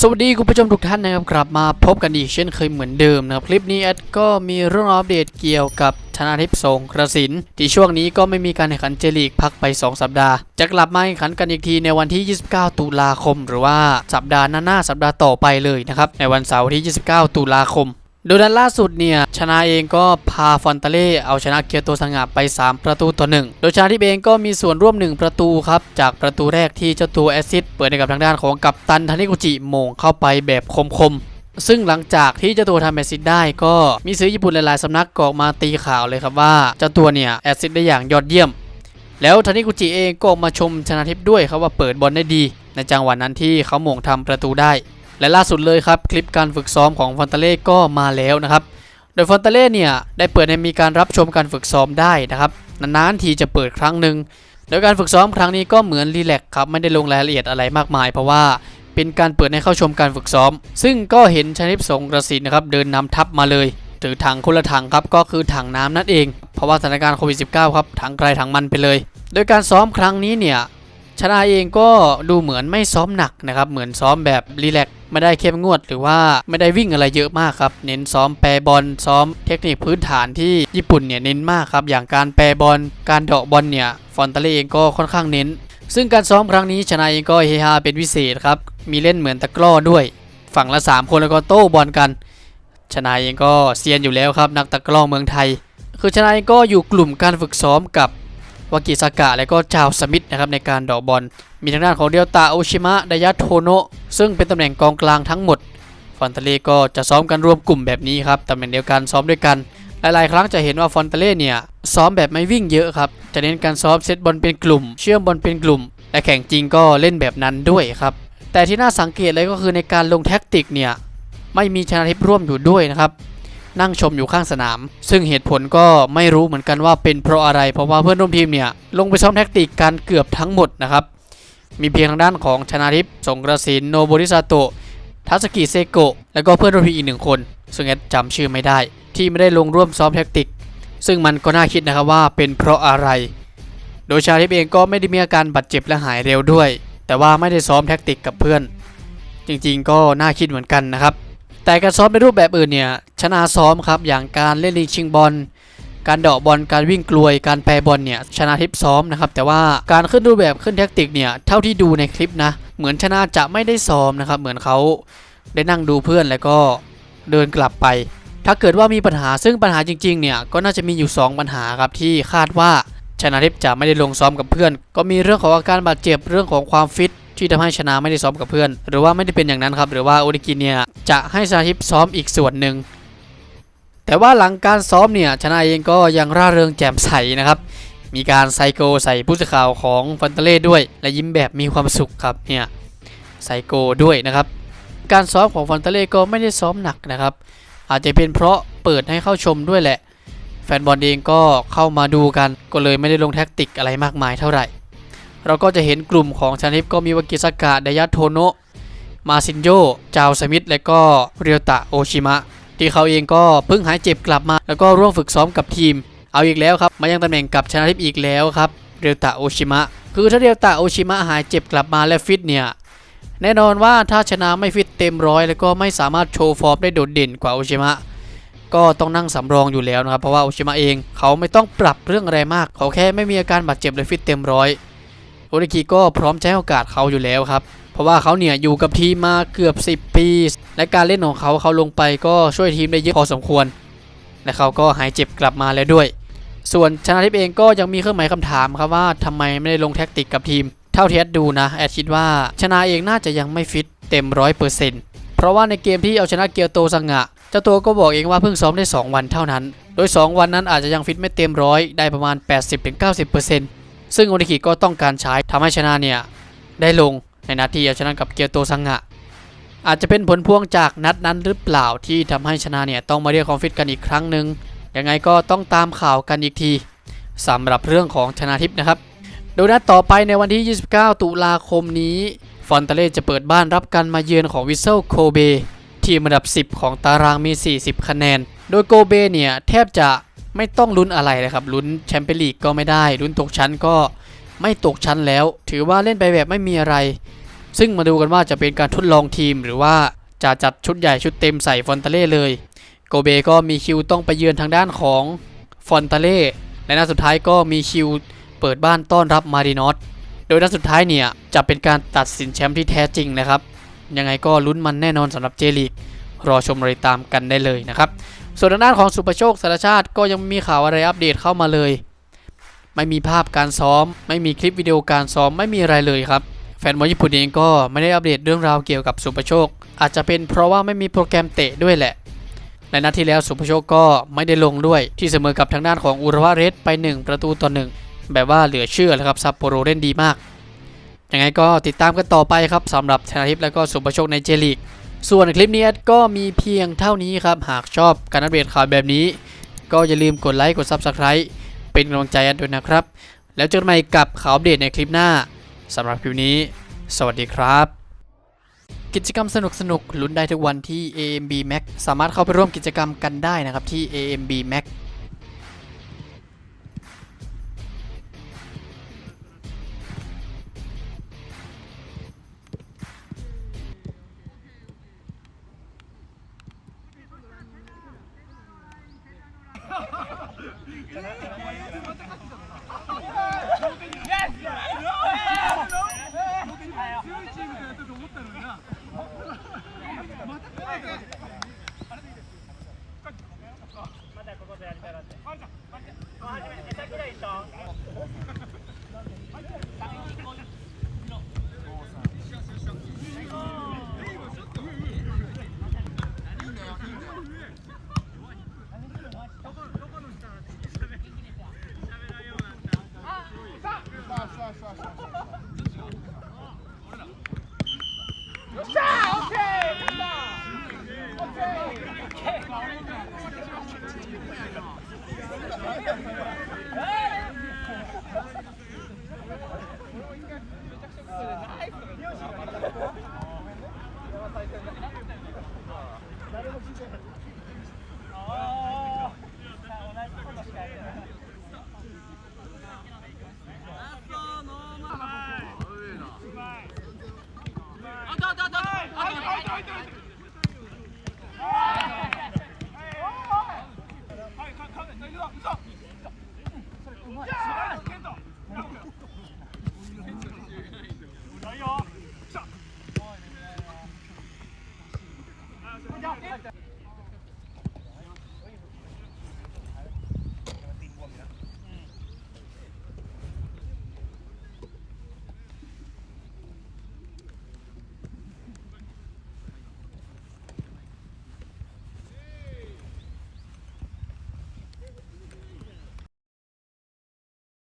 สวัสดีคุณผู้ชมทุกท่านนะครับกลับมาพบกันอีกเช่นเคยเหมือนเดิมนะครับคลิปนี้แอดก็มีเรื่องอัปเดตเกี่ยวกับชนะทิพย์สงกระสินที่ช่วงนี้ก็ไม่มีการแข่งขันเจลีกพักไป 2 สัปดาห์ จะกลับมาแข่งขันกันอีกทีในวันที่ 29 ตุลาคม หรือว่าสัปดาห์หน้าๆสัปดาห์ต่อไปเลยนะครับในวันเสาร์ที่ 29 ตุลาคม โดยนัดล่าสุดเนี่ย ชนะเองก็พาฟอนตาเล่เอาชนะเกียวโตสังหะไป 3 ประตูต่อ1โดยชนะทิเองก็มีส่วนร่วม 1 ประตูครับ จากประตูแรกที่เจ้าตัวแอซิดเปิดให้กับทางด้านของกัปตันทานิกุจิโมงเข้าไปแบบคมๆซึ่งหลังจากที่เจ้าตัวทำแอซิดได้ก็มีสื่อญี่ปุ่นหลายๆสำนักกออกมาตีข่าวเลยครับว่าเจ้าตัวเนี่ยแอซิดได้อย่างยอดเยี่ยม แล้วทานิกุจิเองก็มาชมชนะทิพย์ด้วยครับว่าเปิดบอลได้ดี ในจังหวะนั้นที่เขาโม่งทำประตูได้ และล่าสุดเลยครับ คลิปการฝึกซ้อมของฟอนตาเล่ก็มาแล้วนะครับ โดยฟอนตาเล่เนี่ยได้เปิดให้มีการรับชมการฝึกซ้อมได้นะครับนานๆทีจะเปิดครั้งหนึ่งโดยการฝึกซ้อมครั้งนี้ก็เหมือนรีแลกครับไม่ได้ลงรายละเอียดอะไรมากมาย เพราะว่าเป็นการเปิดให้เข้าชมการฝึกซ้อม ซึ่งก็เห็นชนิปสงกระสินนะครับเดินนำทัพมาเลยถือถังคนละถังครับก็คือถังน้ำนั่นเอง เพราะว่าสถานการณ์โควิด -19 ครับถังไกลถังมันไปเลย โดยการซ้อมครั้งนี้เนี่ย ชนะเองก็ดูเหมือนไม่ซ้อมหนักนะครับ เหมือนซ้อมแบบรีแลกซ์ไม่ได้เข้มงวดหรือว่าไม่ได้วิ่งอะไรเยอะมากครับ เน้นซ้อมแปรบอลซ้อมเทคนิคพื้นฐานที่ญี่ปุ่นเนี่ยเน้นมากครับ อย่างการแปรบอลการเดาะบอลเนี่ยฟอนตาเล่เองก็ค่อนข้างเน้น ซึ่งการซ้อมครั้งนี้ชนะเองก็เฮฮาเป็นพิเศษครับ มีเล่นเหมือนตะกร้อด้วย ฝั่งละ 3 คนแล้วก็โต้บอลกัน ชนะเองก็เซียนอยู่แล้วครับ นักตะกร้อเมืองไทย คือชนะเองก็อยู่กลุ่มการฝึกซ้อมกับ วากิซากะและก็จาวสมิธนะครับในการดอกบอล มีทางด้านของเดียวตาโอชิมะดายะโทโนะซึ่งเป็นตำแหน่งกองกลางทั้งหมดฟอนเตเล่ก็จะซ้อมกันรวมกลุ่มแบบนี้ครับตำแหน่งเดียวกันซ้อมด้วยกัน หลาย ๆ ครั้งจะเห็นว่าฟอนเตเล่เนี่ยซ้อมแบบไม่วิ่งเยอะครับจะเน้นการซ้อมเซตบอลเป็นกลุ่ม เชื่อมบอลเป็นกลุ่ม และแข่งจริงก็เล่นแบบนั้นด้วยครับแต่ที่น่าสังเกตเลยก็คือในการลงแท็กติกเนี่ยไม่มีชนะทิพย์ร่วมอยู่ด้วยนะครับ นั่งชมอยู่ข้างสนาม ซึ่งเหตุผลก็ไม่รู้เหมือนกันว่าเป็นเพราะอะไร เพราะว่าเพื่อนร่วมทีมเนี่ยลงไปซ้อมแท็กติกกันเกือบทั้งหมดนะครับ มีเพียงทางด้านของชนาทิพย์สงกระสินโนบุริซาโตะทัสกิเซโกะแล้วก็เพื่อนร่วมทีมอีกหนึ่งคน ซึ่งแอดจำชื่อไม่ได้ ที่ไม่ได้ลงร่วมซ้อมแท็กติก ซึ่งมันก็น่าคิดนะครับว่าเป็นเพราะอะไร โดยชาทิพย์เองก็ไม่ได้มีอาการบาดเจ็บและหายเร็วด้วย แต่ว่าไม่ได้ซ้อมแท็กติกกับเพื่อน จริงๆ ก็น่าคิดเหมือนกันนะครับ แต่การซ้อมในรูปแบบอื่นเนี่ยชนะซ้อมครับอย่างการเล่นลิงชิงบอลการเดาะบอลการวิ่งกลวยการแปรบอลเนี่ยชนะทิพซ้อมนะครับแต่ว่าการขึ้นรูปแบบขึ้นแท็กติกเนี่ยเท่าที่ดูในคลิปนะ เหมือนชนะจะไม่ได้ซ้อมนะครับเหมือนเขาได้นั่งดูเพื่อนแล้วก็เดินกลับไป ถ้าเกิดว่ามีปัญหาซึ่งปัญหาจริงๆเนี่ยก็น่าจะมีอยู่ 2 ปัญหาครับที่คาดว่าชนะทิพจะไม่ได้ลงซ้อมกับเพื่อน ก็มีเรื่องของอาการบาดเจ็บเรื่องของความฟิต ที่ทำให้ชนะไม่ได้ซ้อมกับเพื่อน หรือว่าไม่ได้เป็นอย่างนั้นครับ หรือว่าโอริกิเนี่ยจะให้ชนะทิพย์ซ้อมอีกส่วนหนึ่งแต่ว่าหลังการซ้อมเนี่ยชนะเองก็ยังร่าเริงแจ่มใสนะครับ มีการไซโกใส่ผู้สื่อข่าวของฟันเตเล่ด้วย และยิ้มแบบมีความสุขครับเนี่ยไซโกด้วยนะครับ การซ้อมของฟันเตเล่ก็ไม่ได้ซ้อมหนักนะครับ อาจจะเป็นเพราะเปิดให้เข้าชมด้วยแหละ แฟนบอลเองก็เข้ามาดูกันก็เลยไม่ได้ลงแท็กติกอะไรมากมายเท่าไหร่ เราก็จะเห็นกลุ่มของชานิฟก็มีวากิสากะไดายะโทโนะมาซินโยจาวสมิธและก็เรียวตะโอชิมะ ที่เขาเองก็เพิ่งหายเจ็บกลับมา แล้วก็ร่วมฝึกซ้อมกับทีม เอาอีกแล้วครับ มายังตำแหน่งกับชนะทิพย์อีกแล้วครับ เรียวตะโอชิมะ คือถ้าเรียวตะโอชิมะหายเจ็บกลับมาและฟิตเนี่ย แน่นอนว่าถ้าชนะไม่ฟิตเต็มร้อยแล้วก็ไม่สามารถโชว์ฟอร์มได้โดดเด่นกว่าโอชิมะ ก็ต้องนั่งสำรองอยู่แล้วนะครับ เพราะว่าโอชิมะเองเขาไม่ต้องปรับเรื่องอะไรมาก เขาแค่ไม่มีอาการบาดเจ็บเลยฟิตเต็มร้อย โอริกิก็พร้อมใช้โอกาสเขาอยู่แล้วครับ เพราะว่าเขาเนี่ยอยู่กับทีมมาเกือบ 10 ปี และการเล่นของเขาเขาลงไปก็ช่วยทีมได้เยอะพอสมควร และเขาก็หายเจ็บกลับมาแล้วด้วย ส่วนชนะทิพย์เองก็ยังมีเครื่องหมายคำถามครับว่าทำไมไม่ได้ลงแท็กติกกับทีม เท่าเที่แอดดูนะแอดคิดว่าชนะเองน่าจะยังไม่ฟิตเต็มร้อยเปอร์เซ็นต์เพราะว่าในเกมที่เอาชนะเกียวโตสังะเจ้าตัวก็บอกเองว่าเพิ่งซ้อมได้ 2 วันเท่านั้น โดย 2 วันนั้นอาจจะยังฟิตไม่เต็มร้อยได้ประมาณ 80-90% ซึ่งโอนิกิก็ต้องการใช้ทำให้ชนะเนี่ยได้ลงในนัดที่เอาชนะกับเกียวโตสังะอาจจะเป็นผลพวงจากนัดนั้นหรือเปล่าที่ทำให้ชนะเนี่ยต้องมาเรียกความฟิตกันอีกครั้งหนึ่งยังไงก็ต้องตามข่าวกันอีกทีสำหรับเรื่องของชนะทิพย์นะครับ โดยนัดต่อไปในวันที่ 29 ตุลาคมนี้ฟอนเตเล่จะเปิดบ้านรับการมาเยือนของวิเซลโคเบทีมอันดับ 10 ของตารางมี 40 คะแนน โดยโกเบเนี่ยแทบจะ ไม่ต้องลุ้นอะไรเลยครับลุ้นแชมเปี้ยนลีกก็ไม่ได้ลุ้นตกชั้นก็ไม่ตกชั้นแล้ว ถือว่าเล่นไปแบบไม่มีอะไร ซึ่งมาดูกันว่าจะเป็นการทดลองทีมหรือว่าจะจัดชุดใหญ่ชุดเต็มใส่ฟอนตาเล่เลย โกเบก็มีคิวต้องไปเยือนทางด้านของฟอนตาเล่และนัดสุดท้ายก็มีคิวเปิดบ้านต้อนรับมารินอสโดยนัดสุดท้ายเนี่ยจะเป็นการตัดสินแชมป์ที่แท้จริงนะครับ ยังไงก็ลุ้นมันแน่นอนสำหรับเจลีกรอชมรายตามกันได้เลยนะครับ ส่วนทางด้านของสุประโชคสารชาติก็ยังไม่มีข่าวอะไรอัปเดตเข้ามาเลย ไม่มีภาพการซ้อม ไม่มีคลิปวิดีโอการซ้อมไม่มีอะไรเลยครับ แฟนบอลญี่ปุ่นเองก็ไม่ได้อัปเดตเรื่องราวเกี่ยวกับสุประโชค อาจจะเป็นเพราะว่าไม่มีโปรแกรมเตะด้วยแหละและนัดที่แล้วสุประโชคก็ไม่ได้ลงด้วยที่เสมอกับทางด้านของอุระวะเรสไป 1 ประตูต่อหนึ่งแบบว่าเหลือเชื่อเลยครับซัปโปโรเล่นดีมากยังไงก็ติดตามกันต่อไปครับสำหรับชนาทิพย์และก็สุประโชคในเจลีก ส่วนคลิปนี้ก็มีเพียงเท่านี้ครับ หากชอบการอัปเดตข่าวแบบนี้ ก็อย่าลืมกดไลค์กด Subscribe เป็นกำลังใจดด้วยนะครับ แล้วเจอกันใหม่กับข่าวอัปเดตในคลิปหน้าสำหรับคลิปนี้ สวัสดีครับ กิจกรรมสนุกสนุกลุ้นได้ทุกวันที่ AMB Max สามารถเข้าไปร่วมกิจกรรมกันได้นะครับที่ AMB Max まだここでやりたいなって。Okay.